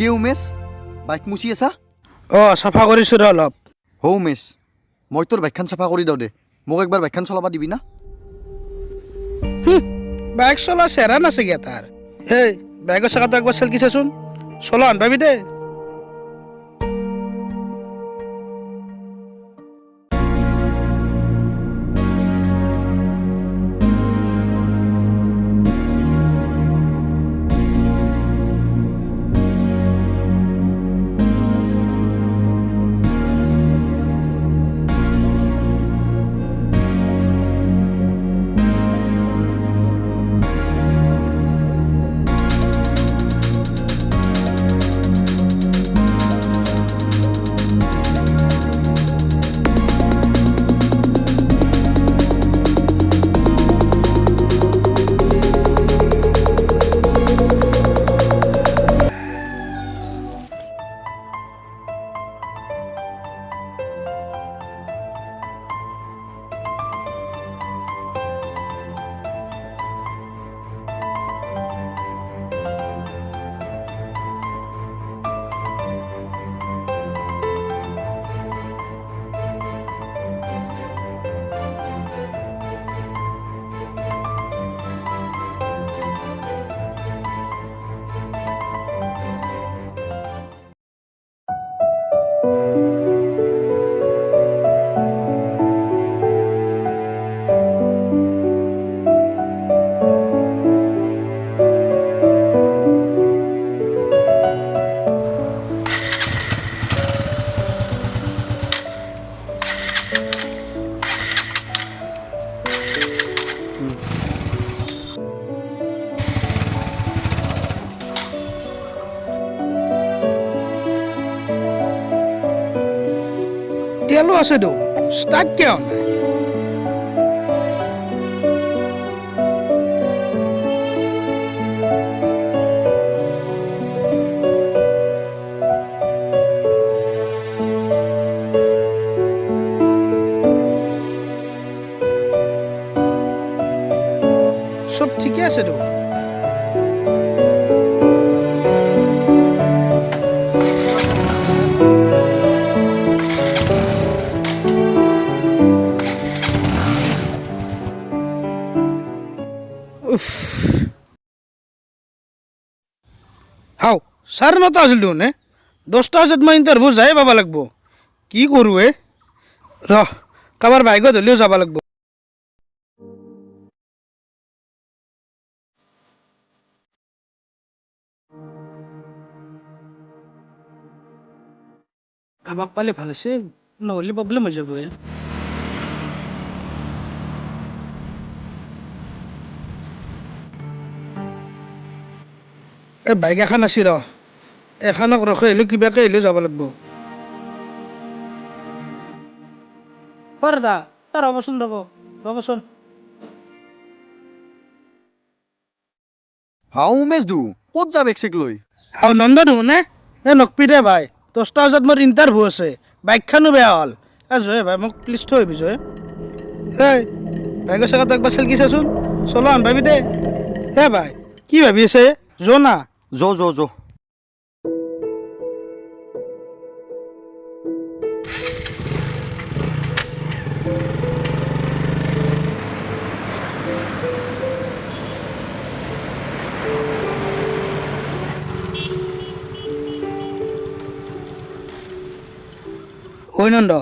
কি উমেশ বাইক মুচি আছা? অঁ চাফা কৰিছোঁ ৰ অলপ। হৌ উমেশ মই তোৰ বাইকখন চাফা কৰি দিওঁ দে। মোক একবাৰ বাইকখন চলাব দিবি না? বাইক চলোৱা চেহেৰা নাছিগে তাৰ। এই বাইকৰ চাকাটো একবাৰ চেলকি চাচোন। চলোৱা আনপাবি দে। তেলো আছে তো ষ্টাৰ্ট কিয় নাই চব ঠিকে আছে তো হাও চাৰে নটা আছিল দেখোন হে দহটা বজাত মই ইণ্টাৰভিউ যাই পাব লাগিব কি কৰোঁ হে ৰহ কাৰোবাৰ বাইকত হ'লেও যাব লাগিব কাৰোবাক পালে ভাল আছে নহ'লে প্ৰব্লেম হৈ যাব এই বাইক এখন আছে ৰ এখনক ৰখি আহিলেও কিবাকে আহিলেও যাব লাগিব। দাদা তাৰ ৰ'বচোন ৰ'ব ৰ'বচোন হাও উমেশ দু ক'ত যা বেগ চেক লৈ? আৰু নন্দন নে? এই নকপি দে ভাই। দহটা বজাত মোৰ ইণ্টাৰভিউ আছে বাইকখনো বেয়া হ'ল। এ জয়ে ভাই মোক প্লিজ থৈ আহিবি জয়ে। এই বাইকৰ চকাটো একবাৰ চেলকি চাচোন। চলো আনপাবি দে। হে ভাই কি ভাবি আছে? য না য য য। ঐ নন্দ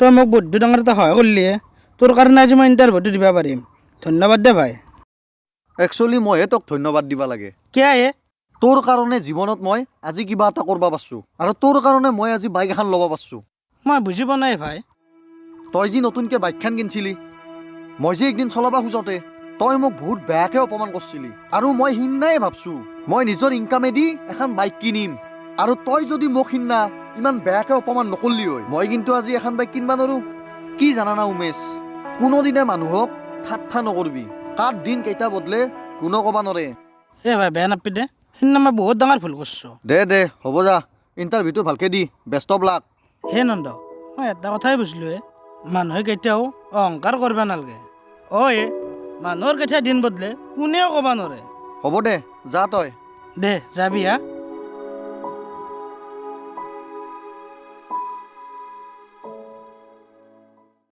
তই মোক বুদ্ধি ডাঙৰ এটা সহায় কৰিলিহে তোৰ কাৰণে আজি মই ইণ্টাৰভিউটো দিব পাৰিম ধন্যবাদ দে ভাই। একচুৱেলি মইহে তোক ধন্যবাদ দিব লাগে। কিয় হে তোৰ কাৰণে জীৱনত মই আজি কিবা এটা কৰিব পাৰছোঁ। আৰু তোৰ কাৰণে মই আজি বাইক এখন ল'ব পাৰছোঁ। মই বুজি পোৱা নাই ভাই। তই যি নতুনকৈ বাইকখন কিনিছিলি মই যে একদিন চলাব খোজোতে তই মোক বহুত বেয়াকৈ অপমান কৰিছিলি। আৰু মই সিদিনাই ভাবছোঁ মই নিজৰ ইনকামেদি এখন বাইক কিনিম। আৰু তই যদি মোক সিদিনা ইমান বেয়াকৈ অপমান নকৰলি হয় মই কিন্তু আজি এখন বাইক কিনবা নোৱাৰোঁ। কি জানানা উমেশ কোনোদিনে মানুহক ঠাট্টা নকৰবি। কাৰ দিন কেইটা বদলে কোনো ক'বা নৰে। এ ভাই বেয়া নাপাবি দে। সেইদিনা মই বহুত ডাঙৰ ভুল কৰিছোঁ। দে দে হ'ব যা। ইণ্টাৰভিউটো ভালকৈ দি বেষ্ট অফ লাক হে নন্দ মই এটা কথাই বুজিলোঁ হে মানুহে কেতিয়াও অহংকাৰ কৰিব নালাগে। অ হে মানুহৰ কেতিয়া দিন বদলে কোনেও ক'ব নোৱাৰে। হ'ব দে যা তই। দে যাবি হা?